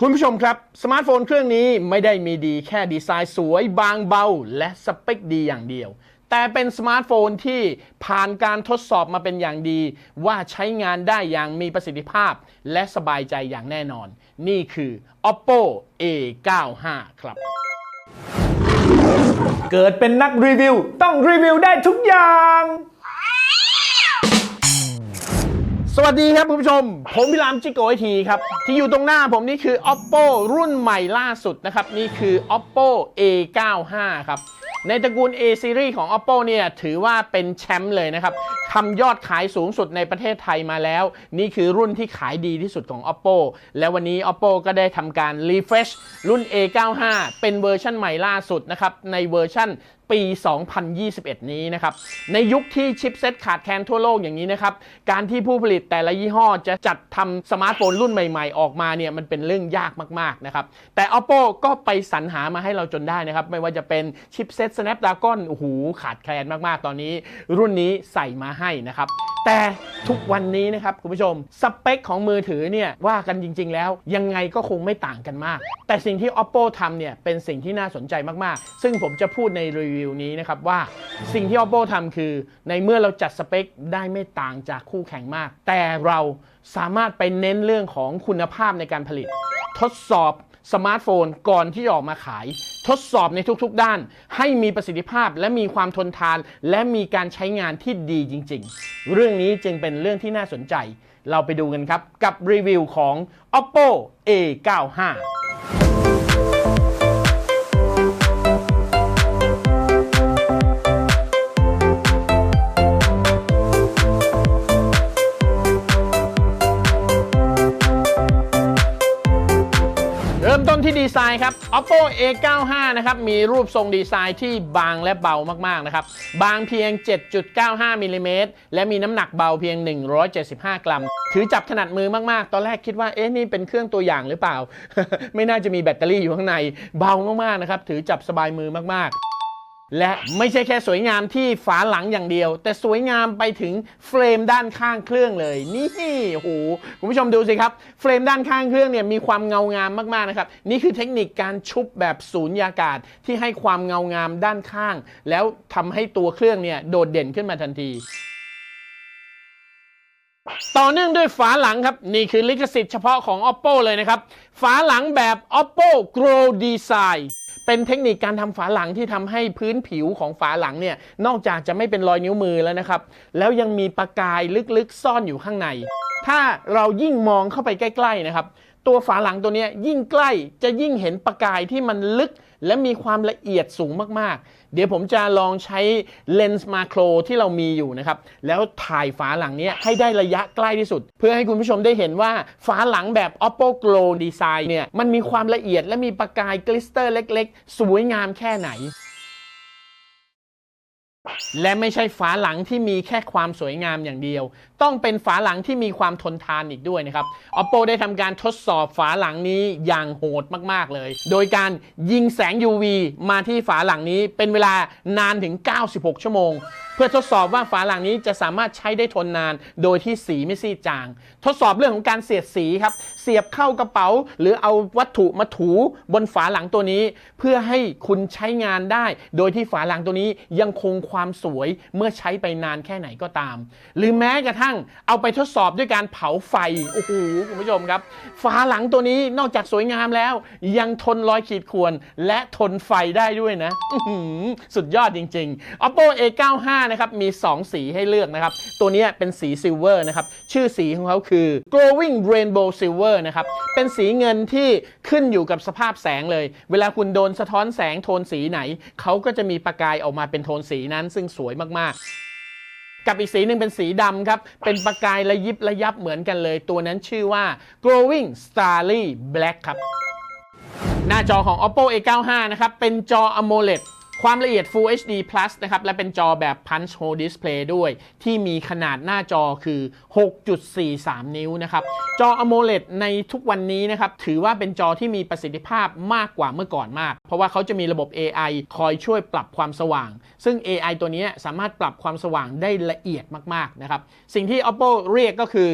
คุณผู้ชมครับ สมาร์ทโฟนเครื่องนี้ไม่ได้มีดีแค่ดีไซน์สวยบางเบา และสเปคดีอย่างเดียว แต่เป็นสมาร์ทโฟนที่ผ่านการทดสอบมาเป็นอย่างดี ว่าใช้งานได้อย่างมีประสิทธิภาพ และสบายใจอย่างแน่นอน นี่คือ oppo a95 ครับ เกิดเป็นนักรีวิว ต้องรีวิวได้ทุกอย่าง สวัสดีครับคุณผู้ชม ผมพิรามจิโกไอทีครับ ที่อยู่ตรงหน้าผมนี่คือ oppo รุ่นใหม่ล่าสุดนะครับ นี่คือ oppo a95 ครับในตระกูล A series ของ oppo เนี่ยถือว่าเป็นแชมป์เลยนะครับทำยอดขายสูงสุดในประเทศไทยมาแล้ว นี่คือรุ่นที่ขายดีที่สุดของ oppo และวันนี้ oppo ก็ได้ทำการ refresh รุ่น a95 เป็นเวอร์ชันใหม่ล่าสุดนะครับ ในเวอร์ชัน ปี 2021 นี้นะครับ ในยุคที่ชิปเซ็ตขาดแคลนทั่วโลกอย่างนี้นะครับ การที่ผู้ผลิตแต่ละยี่ห้อจะจัดทำสมาร์ทโฟนรุ่นใหม่ๆ ออกมาเนี่ยมันเป็นเรื่องยากมากๆนะครับ แต่ oppo ก็ไปสรรหามาให้เราจนได้นะครับ ไม่ว่าจะเป็นชิปเซ็ต snapdragon โอ้โหขาดแคลนมากๆ ตอนนี้ รุ่นนี้ใส่มาให้นะครับแต่ทุกวันนี้นะครับคุณผู้ชมสเปคของมือถือเนี่ยว่ากันจริง ๆ แล้วยังไงก็คงไม่ต่างกันมาก แต่สิ่งที่ oppo ทำเนี่ยเป็นสิ่งที่น่าสนใจมากๆ ซึ่งผมจะพูดในรีวิวนี้นะครับว่าสิ่งที่ oppo ทำคือ ในเมื่อเราจัดสเปคได้ไม่ต่างจากคู่แข่งมาก แต่เราสามารถไปเน้นเรื่องของคุณภาพในการผลิต ทดสอบสมาร์ทโฟนก่อนที่จะออกมาขาย ทดสอบในทุกๆด้าน ให้มีประสิทธิภาพและมีความทนทาน และมีการใช้งานที่ดีจริง ๆ เรื่องนี้จึงเป็นเรื่องที่น่าสนใจ เราไปดูกันครับ กับรีวิวของ oppo a95 ดีไซน์ครับ oppo a95 นะครับ มีรูปทรงดีไซน์ที่บางและเบามากๆนะครับ บางเพียง 7.95มิลลิเมตรและมีน้ำหนักเบาเพียง 175 กรัม ถือจับถนัดมือมากๆ ตอนแรกคิดว่า เอ๊ะ นี่เป็นเครื่องตัวอย่างหรือเปล่า ไม่น่าจะมีแบตเตอรี่อยู่ข้างใน เบามากๆนะครับ ถือจับสบายมือมากๆ และไม่ใช่แค่สวยงามที่ฝาหลังอย่างเดียว แต่สวยงามไปถึงเฟรมด้านข้างเครื่องเลย นี่โอ้โหคุณผู้ชมดูสิครับ เฟรมด้านข้างเครื่องเนี่ยมีความเงางามมากๆนะครับ นี่คือเทคนิคการชุบแบบสูญญากาศที่ให้ความเงางามด้านข้าง แล้วทำให้ตัวเครื่องเนี่ยโดดเด่นขึ้นมาทันทีต่อเนื่องด้วยฝาหลังครับ นี่คือลิขสิทธิ์เฉพาะของ oppo เลยนะครับ ฝาหลังแบบ oppo grow design เป็นเทคนิคการทำฝาหลังที่ทำให้พื้นผิวของฝาหลังเนี่ยนอกจากจะไม่เป็นรอยนิ้วมือแล้วนะครับ แล้วยังมีประกายลึกๆซ่อนอยู่ข้างใน ถ้าเรายิ่งมองเข้าไปใกล้ๆนะครับ ตัวฝาหลังตัวนี้ยิ่งใกล้จะยิ่งเห็นประกายที่มันลึก และมีความละเอียดสูงมากๆ เดี๋ยวผมจะลองใช้เลนส์มาโครที่เรามีอยู่นะครับ แล้วถ่ายฝาหลังนี้ให้ได้ระยะใกล้ที่สุด เพื่อให้คุณผู้ชมได้เห็นว่าฝาหลังแบบ oppo glow design เนี่ยมันมีความละเอียดและมีประกายกลิสเตอร์เล็ก ๆ สวยงามแค่ไหน และไม่ใช่ฝาหลังที่มีแค่ความสวยงามอย่างเดียว ต้องเป็นฝาหลังที่มีความทนทานอีกด้วยนะครับ oppo ได้ทำการทดสอบฝาหลังนี้อย่างโหดมากๆเลย โดยการยิงแสง UV มาที่ฝาหลังนี้เป็นเวลานานถึง 96 ชั่วโมง เพื่อทดสอบว่าฝาหลังนี้จะสามารถใช้ได้ทนนาน โดยที่สีไม่ซีดจาง ทดสอบเรื่องของการเสียดสีครับ สียบเข้ากระเป๋า หรือเอาวัตถุมาถูบนฝาหลังตัวนี้ เพื่อให้คุณใช้งานได้ โดยที่ฝาหลังตัวนี้ยังคงความสวยเมื่อใช้ไปนานแค่ไหนก็ตาม หรือแม้กระทั่งเอาไปทดสอบด้วยการเผาไฟโอ้โหคุณผู้ชมครับ ฝาหลังตัวนี้นอกจากสวยงามแล้ว ยังทนรอยขีดข่วนและทนไฟได้ด้วยนะสุดยอดจริง ๆ oppo a95 นะครับมี 2 สีให้เลือกนะครับ ตัวนี้เป็นสีซิลเวอร์นะครับ ชื่อสีของเขาคือ glowing rainbow silver นะครับ เป็นสีเงินที่ขึ้นอยู่กับสภาพแสงเลย เวลาคุณโดนสะท้อนแสงโทนสีไหน เขาก็จะมีประกายออกมาเป็นโทนสีนั้น ซึ่งสวยมากๆ กับอีกสีหนึ่งเป็นสีดำครับ เป็นประกายระยิบระยับเหมือนกันเลย ตัวนั้นชื่อว่า glowing starry black ครับ หน้าจอของ oppo a95 นะครับ เป็นจอ AMOLED ความละเอียด Full HD Plus นะครับ และเป็นจอแบบ Punch Hole Display ด้วย ที่มีขนาดหน้าจอคือ 6.43 นิ้วนะครับ จอ AMOLED ในทุกวันนี้นะครับ ถือว่าเป็นจอที่มีประสิทธิภาพมากกว่าเมื่อก่อนมาก เพราะว่าเขาจะมีระบบ AI คอยช่วยปรับความสว่าง ซึ่ง AI ตัวนี้สามารถปรับความสว่างได้ละเอียดมาก ๆ นะครับ สิ่งที่ oppo เรียกก็คือ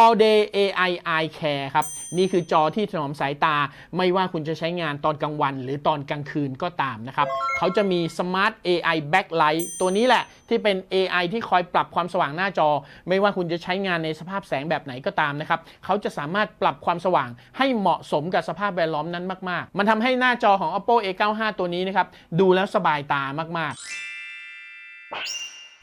all day AI eye care ครับ นี่คือจอที่ถนอมสายตา ไม่ว่าคุณจะใช้งานตอนกลางวัน หรือตอนกลางคืนก็ตามนะครับ เขาจะมี Smart AI Backlight ตัวนี้แหละที่เป็น AI ที่คอยปรับความสว่างหน้าจอ ไม่ว่าคุณจะใช้งานในสภาพแสงแบบไหนก็ตามนะครับ เขาจะสามารถปรับความสว่างให้เหมาะสมกับสภาพแวดล้อมนั้นมาก ๆ มันทำให้หน้าจอของ Oppo A95 ตัวนี้นะครับดูแล้วสบายตามาก ๆ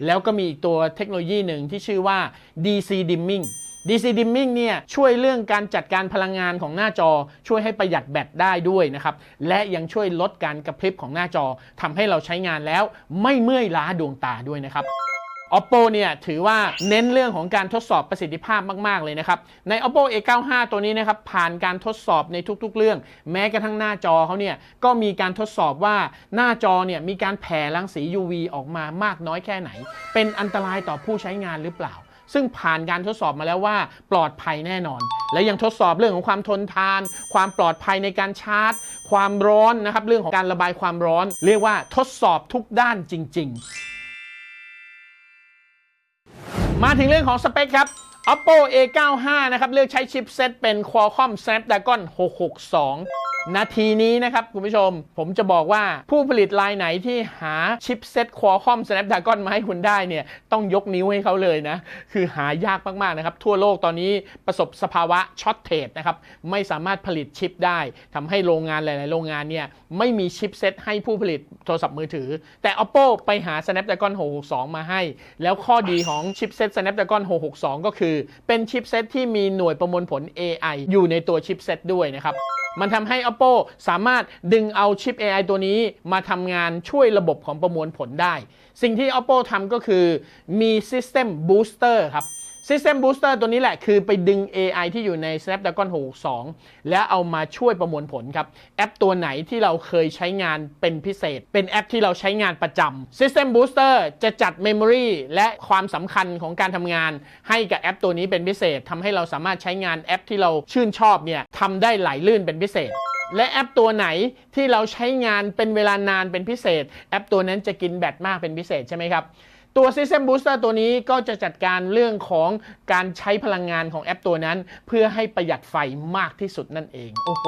แล้วก็มีอีกตัวเทคโนโลยีหนึ่งที่ชื่อว่า DC Dimming DC Dimming เนี่ยช่วยเรื่องการจัดการพลังงานของหน้าจอ ช่วยให้ประหยัดแบตได้ด้วยนะครับ และยังช่วยลดการกระพริบของหน้าจอทำให้เราใช้งานแล้วไม่เมื่อยล้าดวงตาด้วยนะครับ Oppo เนี่ยถือว่าเน้นเรื่องของการทดสอบประสิทธิภาพมาก ๆ เลยนะครับ ใน Oppo A95 ตัวนี้นะครับ ผ่านการทดสอบในทุก ๆ เรื่อง แม้กระทั่งหน้าจอเขาเนี่ยก็มีการทดสอบว่าหน้าจอเนี่ยมีการแผ่รังสี UV ออกมามากน้อยแค่ไหน เป็นอันตรายต่อผู้ใช้งานหรือเปล่า ซึ่งผ่านการทดสอบมาแล้วว่า ปลอดภัยแน่นอน และยังทดสอบเรื่องของความทนทาน ความปลอดภัยในการชาร์จ ความร้อนนะครับเรื่องของการระบายความร้อน เรียกว่าทดสอบทุกด้านจริง ๆ มาถึงเรื่องของสเปคครับ Oppo A95 นะครับเลือกใช้ชิปเซตเป็น Qualcomm Snapdragon 662 นาทีนี้นะครับคุณผู้ชม ผมจะบอกว่าผู้ผลิตรายไหนที่หาชิปเซ็ต Qualcomm Snapdragon มาให้คุณได้เนี่ยต้องยกนิ้วให้เขาเลยนะ คือหายากมากๆนะครับ ทั่วโลกตอนนี้ประสบสภาวะช็อตเทรดนะครับ ไม่สามารถผลิตชิปได้ทำให้โรงงานหลาย ๆ โรงงานเนี่ยไม่มีชิปเซ็ตให้ผู้ผลิตโทรศัพท์มือถือ แต่ Oppo ไปหา Snapdragon 662 มาให้ แล้วข้อดีของชิปเซ็ต Snapdragon 662 ก็คือเป็นชิปเซ็ตที่มีหน่วยประมวลผล AI อยู่ในตัวชิปเซ็ตด้วยนะครับมันทำให้ Oppo สามารถดึงเอาชิป AI ตัวนี้มาทำงานช่วยระบบของประมวลผลได้ สิ่งที่ Oppo ทำก็คือมี System Booster ครับ System Booster ตัวนี้แหละคือไปดึง AI ที่อยู่ใน Snapdragon 662 แล้วเอามาช่วยประมวลผลครับ แอปตัวไหนที่เราเคยใช้งานเป็นพิเศษ เป็นแอปที่เราใช้งานประจำ System Booster จะจัด Memory และความสำคัญของการทำงาน ให้กับแอปตัวนี้เป็นพิเศษทำให้เราสามารถใช้งานแอปที่เราชื่นชอบเนี่ยทำได้ไหลลื่นเป็นพิเศษ และแอปตัวไหนที่เราใช้งานเป็นเวลานานเป็นพิเศษ แอปตัวนั้นจะกินแบตมากเป็นพิเศษใช่ไหมครับ ตัว System Booster ตัวนี้ก็จะจัดการเรื่องของการใช้พลังงานของแอปตัวนั้น เพื่อให้ประหยัดไฟมากที่สุดนั่นเอง โอ้โห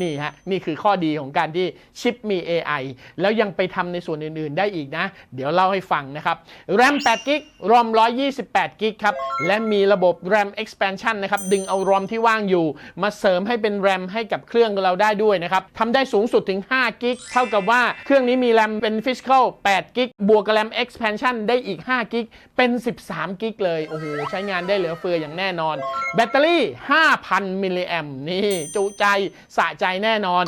นี่ฮะ นี่คือข้อดีของการที่ชิปมี AI แล้วยังไปทำในส่วนอื่น ๆ ได้อีกนะ เดี๋ยวเล่าให้ฟังนะครับ RAM 8 g b ROM 128 g b ครับ และมีระบบ RAM expansion นะครับ ดึงเอา ROM ที่ว่างอยู่ มาเสริมให้เป็น RAM ให้กับเครื่องเราได้ด้วยนะครับทำได้สูงสุดถึง5 g b เท่ากับว่าเครื่องนี้มี RAM เป็น physical 8 g b บวกกับ RAM expansion ได้อีก 5 กิก เป็น 13 กิกเลย โอ้โห ใช้งานได้เหลือเฟืออย่างแน่นอน แบตเตอรี่ 5,000 มิลลิแอมนี่ จุใจสะใจแน่นอน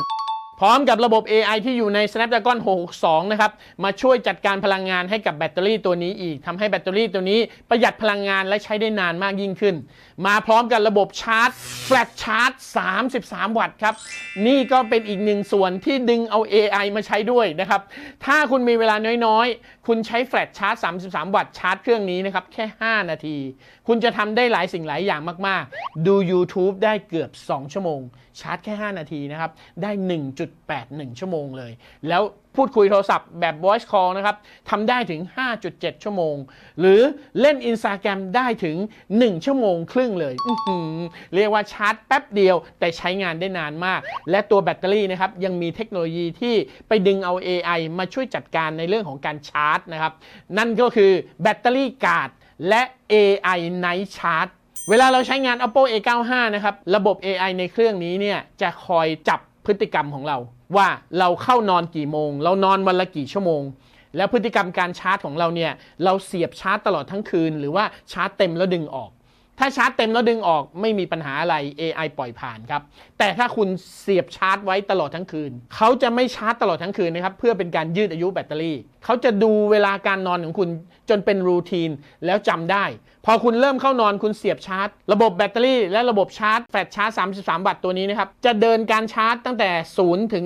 พร้อมกับระบบ AI ที่อยู่ใน Snapdragon 662 นะครับ มาช่วยจัดการพลังงานให้กับแบตเตอรี่ตัวนี้อีก ทำให้แบตเตอรี่ตัวนี้ประหยัดพลังงานและใช้ได้นานมากยิ่งขึ้น มาพร้อมกับระบบชาร์จแฟลชชาร์จ 33 วัตต์ครับ นี่ก็เป็นอีกหนึ่งส่วนที่ดึงเอา AI มาใช้ด้วยนะครับ ถ้าคุณมีเวลาน้อยๆ คุณใช้แฟลชชาร์จ 33 วัตต์ชาร์จเครื่องนี้นะครับ แค่ 5 นาที คุณจะทำได้หลายสิ่งหลายอย่างมากๆ ดู YouTube ได้เกือบ 2 ชั่วโมง ชาร์จแค่ 5 นาทีนะครับ ได้ 1.81 ชั่วโมงเลย แล้วพูดคุยโทรศัพท์แบบ voice call นะครับทำได้ถึง 5.7 ชั่วโมง หรือเล่น Instagram ได้ถึง 1 ชั่วโมงครึ่งเลย เรียกว่าชาร์จแป๊บเดียว แต่ใช้งานได้นานมาก และตัวแบตเตอรี่นะครับยังมีเทคโนโลยีที่ไปดึงเอา AI มาช่วยจัดการในเรื่องของการชาร์จนะครับนั่นก็คือแบตเตอรี่การ์ดและ AI Night Charge เวลาเราใช้งาน Oppo A95 นะครับ ระบบ AI ในเครื่องนี้เนี่ย จะคอยจับพฤติกรรมของเรา ว่าเราเข้านอนกี่โมง เรานอนวันละกี่ชั่วโมง แล้วพฤติกรรมการชาร์จของเราเนี่ยเราเสียบชาร์จตลอดทั้งคืน หรือว่าชาร์จเต็มแล้วดึงออก ถ้าชาร์จเต็มแล้วดึงออกไม่มีปัญหาอะไร AI ปล่อยผ่านครับ แต่ถ้าคุณเสียบชาร์จไว้ตลอดทั้งคืน เขาจะไม่ชาร์จตลอดทั้งคืนนะครับ เพื่อเป็นการยืดอายุแบตเตอรี่ เขาจะดูเวลาการนอนของคุณจนเป็นรูทีนแล้วจำได้ พอคุณเริ่มเข้านอนคุณเสียบชาร์จ ระบบแบตเตอรี่ และระบบชาร์จแฟลชชาร์จ 33 วัตต์ตัวนี้นะครับ จะเดินการชาร์จตั้งแต่ 0 ถึง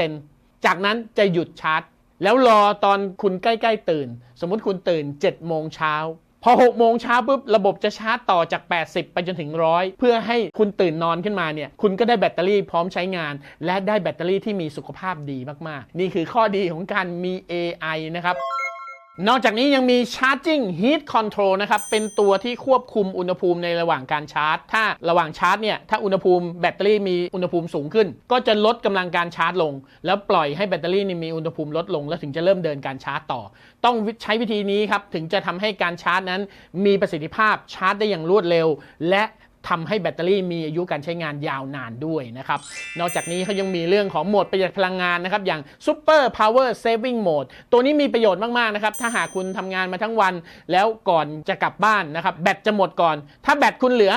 80%จากนั้นจะหยุดชาร์จ แล้วรอตอนคุณใกล้ ๆ ตื่น สมมุติคุณตื่น7โมงเช้า พอ6โมงเช้าปุ๊บระบบจะชาร์จต่อจาก 80 ไปจนถึง 100 เพื่อให้คุณตื่นนอนขึ้นมาเนี่ยคุณก็ได้แบตเตอรี่พร้อมใช้งาน และได้แบตเตอรี่ที่มีสุขภาพดีมากๆ นี่คือข้อดีของการมี AI นะครับ นอกจากนี้ยังมี Charging Heat Control นะครับ เป็นตัวที่ควบคุมอุณหภูมิในระหว่างการชาร์จ ถ้าระหว่างชาร์จเนี่ย ถ้าอุณหภูมิแบตเตอรี่มีอุณหภูมิสูงขึ้น ก็จะลดกำลังการชาร์จลง แล้วปล่อยให้แบตเตอรี่นี่มีอุณหภูมิลดลง แล้วถึงจะเริ่มเดินการชาร์จต่อ ต้องใช้วิธีนี้ครับ ถึงจะทำให้การชาร์จนั้น มีประสิทธิภาพชาร์จได้อย่างรวดเร็ว และ ทำให้แบตเตอรี่มีอายุการใช้งานยาวนานด้วยนะครับ นอกจากนี้เขายังมีเรื่องของโหมดประหยัดพลังงานนะครับ อย่าง Super Power Saving Mode ตัวนี้มีประโยชน์มาก ๆ นะครับ ถ้าหากคุณทำงานมาทั้งวัน แล้วก่อนจะกลับบ้านนะครับ แบตจะหมดก่อน ถ้าแบตคุณเหลือ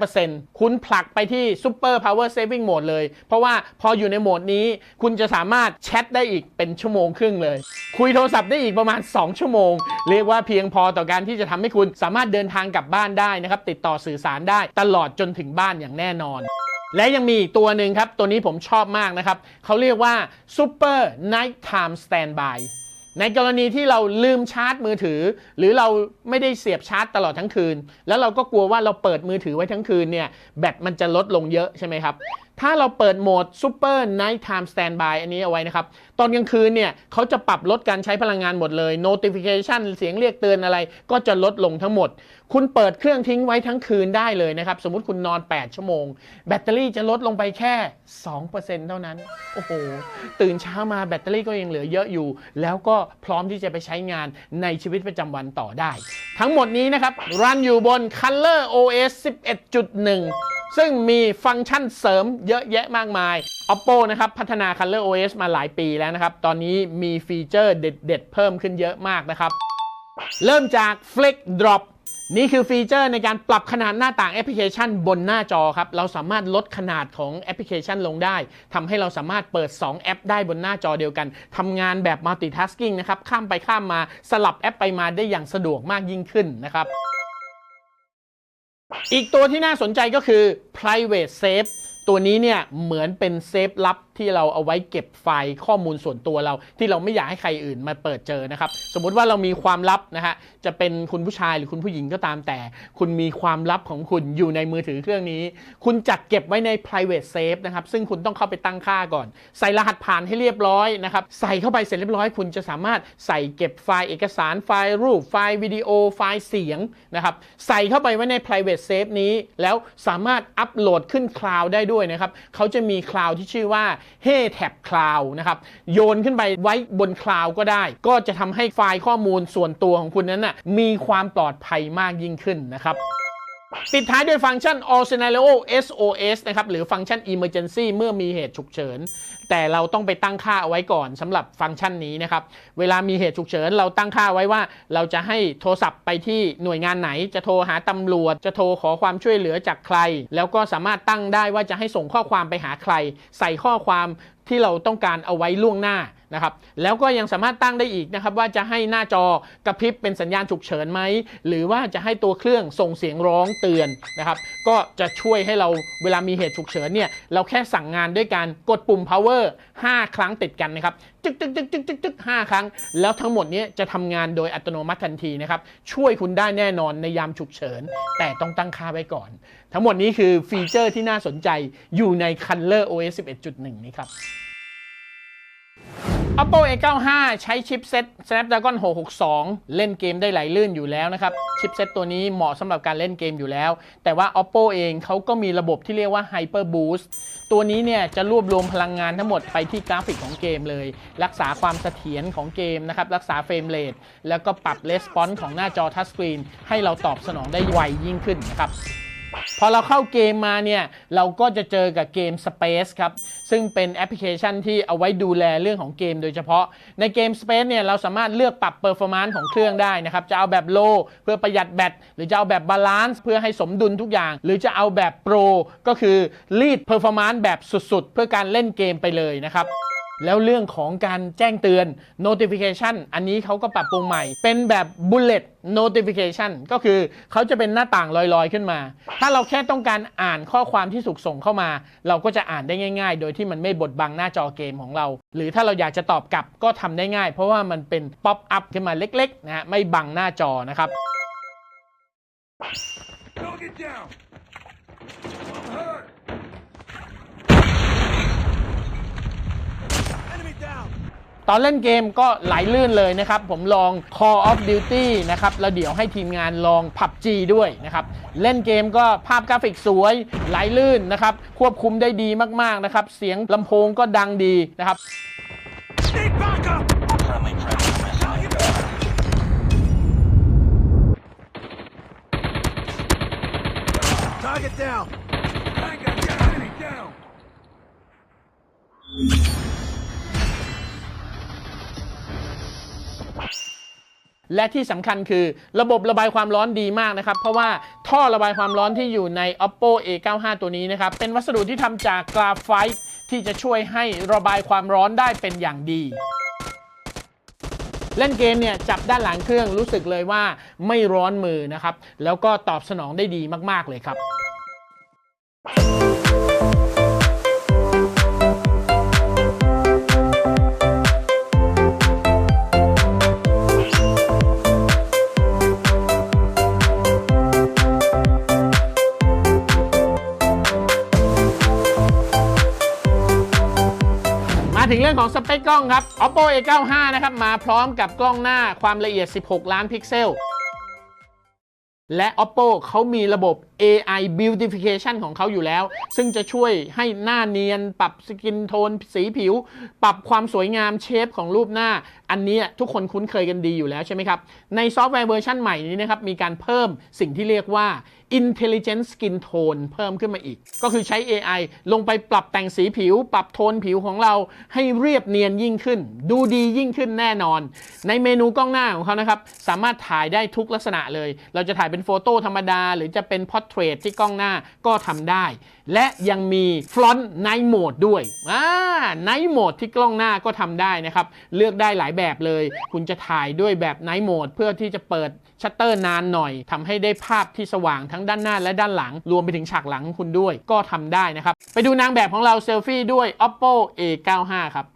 5%คุณผลักไปที่ Super Power Saving Mode เลย เพราะว่าพออยู่ในโหมดนี้ คุณจะสามารถแชทได้อีกเป็นชั่วโมงครึ่งเลย คุยโทรศัพท์ได้อีกประมาณ 2 ชั่วโมง เรียกว่าเพียงพอต่อการที่จะทำให้คุณสามารถเดินทางกลับบ้านได้นะครับติดต่อสื่อสารได้ตลอดจนถึงบ้านอย่างแน่นอน และยังมีอีกตัวหนึ่งครับ ตัวนี้ผมชอบมากนะครับ เขาเรียกว่า Super Nighttime Standby ในกรณีที่เราลืมชาร์จมือถือ หรือเราไม่ได้เสียบชาร์จตลอดทั้งคืน แล้วเราก็กลัวว่าเราเปิดมือถือไว้ทั้งคืนเนี่ยแบตมันจะลดลงเยอะใช่ไหมครับถ้าเราเปิดโหมด Super Nighttime Standby อันนี้เอาไว้นะครับ ตอนกลางคืนเนี่ยเขาจะปรับลดการใช้พลังงานหมดเลย notification เสียงเรียกเตือนอะไร ก็จะลดลงทั้งหมด คุณเปิดเครื่องทิ้งไว้ทั้งคืนได้เลยนะครับ สมมติคุณนอน 8 ชั่วโมง แบตเตอรี่จะลดลงไปแค่ 2%เท่านั้น โอ้โห ตื่นเช้ามาแบตเตอรี่ก็ยังเหลือเยอะอยู่ แล้วก็พร้อมที่จะไปใช้งานในชีวิตประจำวันต่อได้ ทั้งหมดนี้นะครับรันอยู่บน Color OS 11.1 ซึ่งมีฟังก์ชันเสริมเยอะแยะมากมาย Oppo นะครับ พัฒนา Color OS มาหลายปีแล้วนะครับ ตอนนี้มีฟีเจอร์เด็ดๆ เพิ่มขึ้นเยอะมากนะครับ เริ่มจาก Flex Drop นี่คือฟีเจอร์ในการปรับขนาดหน้าต่างแอปพลิเคชันบนหน้าจอครับ เราสามารถลดขนาดของแอปพลิเคชันลงได้ทำให้เราสามารถเปิด 2 แอปได้บนหน้าจอเดียวกันทำงานแบบ multitasking นะครับ ข้ามไปข้ามมาสลับแอปไปมาได้อย่างสะดวกมากยิ่งขึ้นนะครับ อีกตัวที่น่าสนใจก็คือ private safe ตัวนี้เนี่ยเหมือนเป็นเซฟลับที่เราเอาไว้เก็บไฟล์ข้อมูลส่วนตัวเรา ที่เราไม่อยากให้ใครอื่นมาเปิดเจอนะครับ สมมุติว่าเรามีความลับนะฮะจะเป็นคุณผู้ชายหรือคุณผู้หญิงก็ตามแต่ คุณมีความลับของคุณอยู่ในมือถือเครื่องนี้ คุณจัดเก็บไว้ใน private safe นะครับ ซึ่งคุณต้องเข้าไปตั้งค่าก่อน ใส่รหัสผ่านให้เรียบร้อยนะครับ ใส่เข้าไปเสร็จเรียบร้อย คุณจะสามารถใส่เก็บไฟล์เอกสารไฟล์รูปไฟล์วิดีโอไฟล์เสียงนะครับใส่เข้าไปไว้ใน private safe นี้ แล้วสามารถอัปโหลดขึ้นคลาวด์ได้ด้วยนะครับเขาจะมีคลาวด์ที่ชื่อว่า Hey Tab Cloud นะครับ โยนขึ้นไปไว้บนคลาวก็ได้ ก็จะทำให้ไฟล์ข้อมูลส่วนตัวของคุณนั้นนะมีความปลอดภัยมากยิ่งขึ้นนะครับปิดท้ายด้วยฟังก์ชัน All Scenario SOS นะครับ หรือฟังก์ชัน Emergency เมื่อมีเหตุฉุกเฉิน แต่เราต้องไปตั้งค่าเอาไว้ก่อนสำหรับฟังก์ชันนี้นะครับ เวลามีเหตุฉุกเฉินเราตั้งค่าไว้ว่า เราจะให้โทรศัพท์ไปที่หน่วยงานไหน จะโทรหาตำรวจ จะโทรขอความช่วยเหลือจากใคร แล้วก็สามารถตั้งได้ว่าจะให้ส่งข้อความไปหาใคร ใส่ข้อความที่เราต้องการเอาไว้ล่วงหน้านะครับแล้วก็ยังสามารถตั้งได้อีกนะครับว่าจะให้หน้าจอกระพริบเป็นสัญญาณฉุกเฉินไหมหรือว่าจะให้ตัวเครื่องส่งเสียงร้องเตือนนะครับก็จะช่วยให้เราเวลามีเหตุฉุกเฉินเนี่ยเราแค่สั่งงานด้วยการกดปุ่ม power 5 ครั้งติดกันนะครับ จึกจึกจึกจึกจึกจึกห้าครั้ง แล้วทั้งหมดเนี้จะทำงานโดยอัตโนมัติทันทีนะครับ ช่วยคุณได้แน่นอนในยามฉุกเฉิน แต่ต้องตั้งค่าไว้ก่อน ทั้งหมดนี้คือฟีเจอร์ที่น่าสนใจอยู่ใน Color OS 11.1 นี้ครับ Oppo A95 ใช้ชิปเซ็ต Snapdragon 662 เล่นเกมได้ไหลลื่นอยู่แล้วนะครับ ชิปเซ็ตตัวนี้เหมาะสำหรับการเล่นเกมอยู่แล้ว แต่ว่า Oppo เองเขาก็มีระบบที่เรียกว่า Hyper Boost ตัวนี้เนี่ยจะรวบรวมพลังงานทั้งหมดไปที่กราฟิกของเกมเลย รักษาความเสถียรของเกมนะครับ รักษาเฟรมเรทแล้วก็ปรับレスปอนส์ของหน้าจอทัชสกรีนให้เราตอบสนองได้ไวยิ่งขึ้นนะครับพอเราเข้าเกมมาเนี่ย เราก็จะเจอกับเกม Space ครับ ซึ่งเป็นแอปพลิเคชันที่เอาไว้ดูแลเรื่องของเกมโดยเฉพาะ ในเกม Space เนี่ยเราสามารถเลือกปรับ Performance ของเครื่องได้นะครับ จะเอาแบบ Low เพื่อประหยัดแบต หรือจะเอาแบบ Balance เพื่อให้สมดุลทุกอย่าง หรือจะเอาแบบ Pro ก็คือ Lead Performance แบบสุดๆ เพื่อการเล่นเกมไปเลยนะครับ แล้วเรื่องของการแจ้งเตือน notification อันนี้เขาก็ปรับปรุงใหม่ เป็นแบบ bullet notification ก็คือเขาจะเป็นหน้าต่างลอยๆขึ้นมา ถ้าเราแค่ต้องการอ่านข้อความที่สุกส่งเข้ามา เราก็จะอ่านได้ง่ายๆ โดยที่มันไม่บดบังหน้าจอเกมของเรา หรือถ้าเราอยากจะตอบกลับก็ทำได้ง่าย เพราะว่ามันเป็น pop up ขึ้นมาเล็กๆนะฮะไม่บังหน้าจอนะครับ Don't get down! I'm hurt! ตอนเล่นเกมก็ไหลลื่นเลยนะครับ ผมลอง Call of Duty นะครับแล้วเดี๋ยวให้ทีมงานลอง PUBG ด้วยนะครับ เล่นเกมก็ภาพกราฟิกสวยไหลลื่นนะครับ ควบคุมได้ดีมากๆนะครับ เสียงลำโพงก็ดังดีนะครับ Target down. Tango, get down! และที่สำคัญคือระบบระบายความร้อนดีมากนะครับ เพราะว่าท่อระบายความร้อนที่อยู่ใน oppo a95 ตัวนี้นะครับ เป็นวัสดุที่ทำจากกราไฟต์ที่จะช่วยให้ระบายความร้อนได้เป็นอย่างดีเล่นเกมเนี่ยจับด้านหลังเครื่องรู้สึกเลยว่าไม่ร้อนมือนะครับ แล้วก็ตอบสนองได้ดีมาก ๆ เลยครับ รื่องของสเปคกล้องครับ oppo a95 นะครับมาพร้อมกับกล้องหน้าความละเอียด 16 ล้านพิกเซล และ oppo เขามีระบบ AI beautification ของเขาอยู่แล้ว ซึ่งจะช่วยให้หน้าเนียน ปรับสกินโทน สีผิว ปรับความสวยงามเชฟของรูปหน้า อันนี้ทุกคนคุ้นเคยกันดีอยู่แล้วใช่ไหมครับ ในซอฟต์แวร์เวอร์ชันใหม่นี้นะครับ มีการเพิ่มสิ่งที่เรียกว่า intelligent skin tone เพิ่มขึ้นมาอีก ก็คือใช้ AI ลงไปปรับแต่งสีผิว ปรับโทนผิวของเราให้เรียบเนียนยิ่งขึ้น ดูดียิ่งขึ้นแน่นอน ในเมนูกล้องหน้าของเขานะครับ สามารถถ่ายได้ทุกลักษณะเลย เราจะถ่ายเป็นโฟโต้ธรรมดา หรือจะเป็นพอเทรตที่กล้องหน้าก็ทำได้ และยังมี front night mode ด้วยอ่า night mode ที่กล้องหน้าก็ทำได้นะครับ เลือกได้หลายแบบเลย คุณจะถ่ายด้วยแบบ night mode เพื่อที่จะเปิดชัตเตอร์นานหน่อยทำให้ได้ภาพที่สว่างทั้งด้านหน้าและด้านหลัง รวมไปถึงฉากหลังของคุณด้วยก็ทำได้นะครับ ไปดูนางแบบของเราเซลฟี่ด้วย oppo a95 ครับ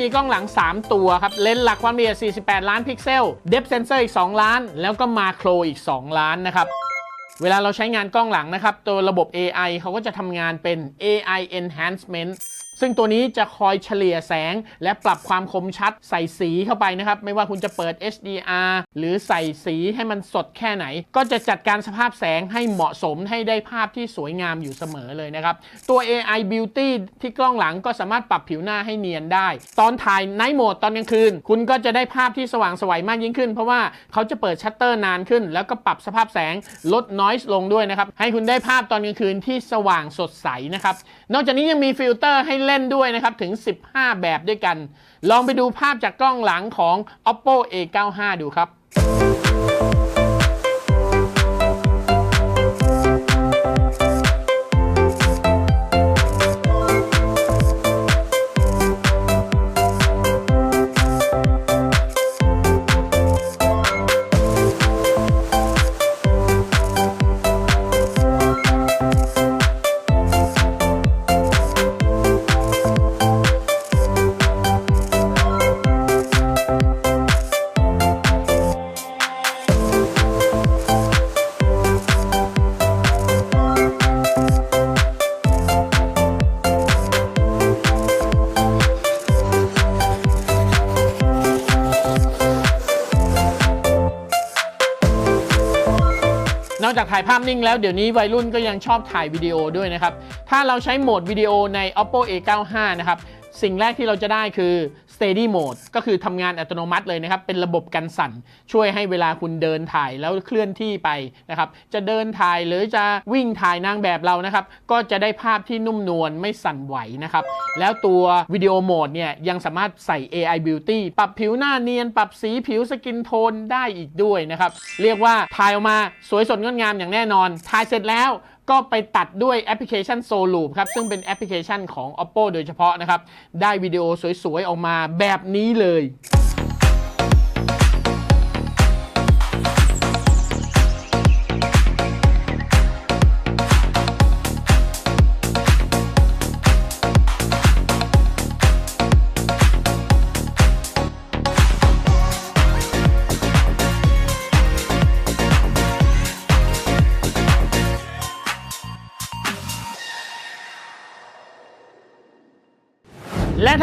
มีกล้องหลัง 3 ตัวครับ เลนส์หลักความละเอียด 48 ล้านพิกเซล เดฟเซนเซอร์อีก 2 ล้าน แล้วก็มาโครอีก 2 ล้านนะครับเวลาเราใช้งานกล้องหลังนะครับ ตัวระบบ AI เขาก็จะทำงานเป็น AI enhancement ซึ่งตัวนี้จะคอยเฉลี่ยแสง และปรับความคมชัดใส่สีเข้าไปนะครับ ไม่ว่าคุณจะเปิด HDR หรือใส่สีให้มันสดแค่ไหน ก็จะจัดการสภาพแสงให้เหมาะสมให้ได้ภาพที่สวยงามอยู่เสมอเลยนะครับ ตัว AI Beauty ที่กล้องหลังก็สามารถปรับผิวหน้าให้เนียนได้ ตอนถ่าย Night Mode ตอนกลางคืน คุณก็จะได้ภาพที่สว่างสวยมากยิ่งขึ้น เพราะว่าเขาจะเปิดชัตเตอร์นานขึ้น แล้วก็ปรับสภาพแสงลด noise ลงด้วยนะครับให้คุณได้ภาพตอนกลางคืนที่สว่างสดใสนะครับนอกจากนี้ยังมีฟิลเตอร์ให้เล่นด้วยนะครับ ถึง 15 แบบด้วยกัน ลองไปดูภาพจากกล้องหลังของ oppo a95 ดูครับ อกจากถ่ายภาพนิ่งแล้วเดี๋ยวนี้วัยรุ่นก็ยังชอบถ่ายวิดีโอด้วยนะครับ ถ้าเราใช้โหมดวิดีโอใน oppo a95 นะครับ สิ่งแรกที่เราจะได้คือ steady mode ก็คือทำงานอัตโนมัติเลยนะครับ เป็นระบบกันสั่น ช่วยให้เวลาคุณเดินถ่ายแล้วเคลื่อนที่ไปนะครับ จะเดินถ่ายหรือจะวิ่งถ่ายนางแบบเรานะครับ ก็จะได้ภาพที่นุ่มนวลไม่สั่นไหวนะครับ แล้วตัววิดีโอโหมดเนี่ยยังสามารถใส่ AI Beauty ปรับผิวหน้าเนียน ปรับสีผิวสกินโทนได้อีกด้วยนะครับ เรียกว่าถ่ายออกมาสวยสดงดงามอย่างแน่นอน ถ่ายเสร็จแล้ว ก็ไปตัดด้วยแอปพลิเคชัน s o l o o p ครับ ซึ่งเป็นแอปพลิเคชันของ Oppo โดยเฉพาะนะครับ ได้วิดีโอสวยๆ ออกมาแบบนี้เลย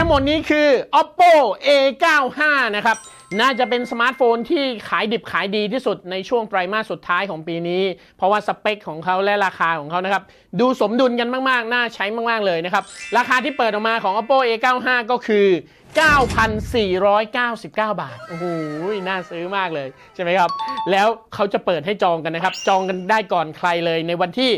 ทั้งหมดนี้คือ oppo a95 นะครับน่าจะเป็นสมาร์ทโฟนที่ขายดิบขายดีที่สุดในช่วงไตรมาสสุดท้ายของปีนี้ เพราะว่าสเปคของเขาและราคาของเขานะครับ ดูสมดุลกันมาก ๆ น่าใช้มาก ๆ เลยนะครับ ราคาที่เปิดออกมาของ oppo a95 ก็คือ 9,499 บาท โอ้โห น่าซื้อมากเลย ใช่ไหมครับ แล้วเขาจะเปิดให้จองกันนะครับ จองกันได้ก่อนใครเลยในวันที่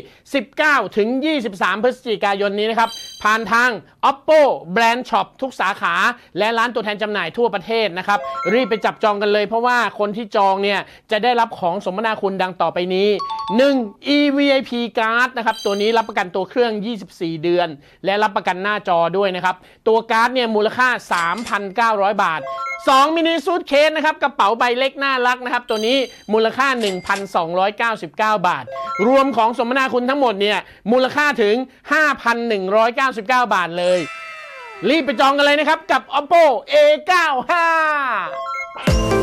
19 ถึง 23 พฤศจิกายนนี้นะครับ ผ่านทาง oppo brand shop ทุกสาขา และร้านตัวแทนจำหน่ายทั่วประเทศนะครับ รีบไปจับจองกันเลย เพราะว่าคนที่จองเนี่ยจะได้รับของสมนาคุณดังต่อไปนี้ 1. eVIP card นะครับ ตัวนี้รับประกันตัวเครื่อง 24 เดือน และรับประกันหน้าจอด้วยนะครับ ตัวการ์ดเนี่ยมูลค่า3 3,900 บาท 2 มินิซูทเคสนะครับกระเป๋าใบเล็กน่ารักนะครับ ตัวนี้มูลค่า 1,299 บาท รวมของสมนาคุณทั้งหมดเนี่ยมูลค่าถึง 5,199 บาทเลย รีบไปจองกันเลยนะครับกับ oppo a95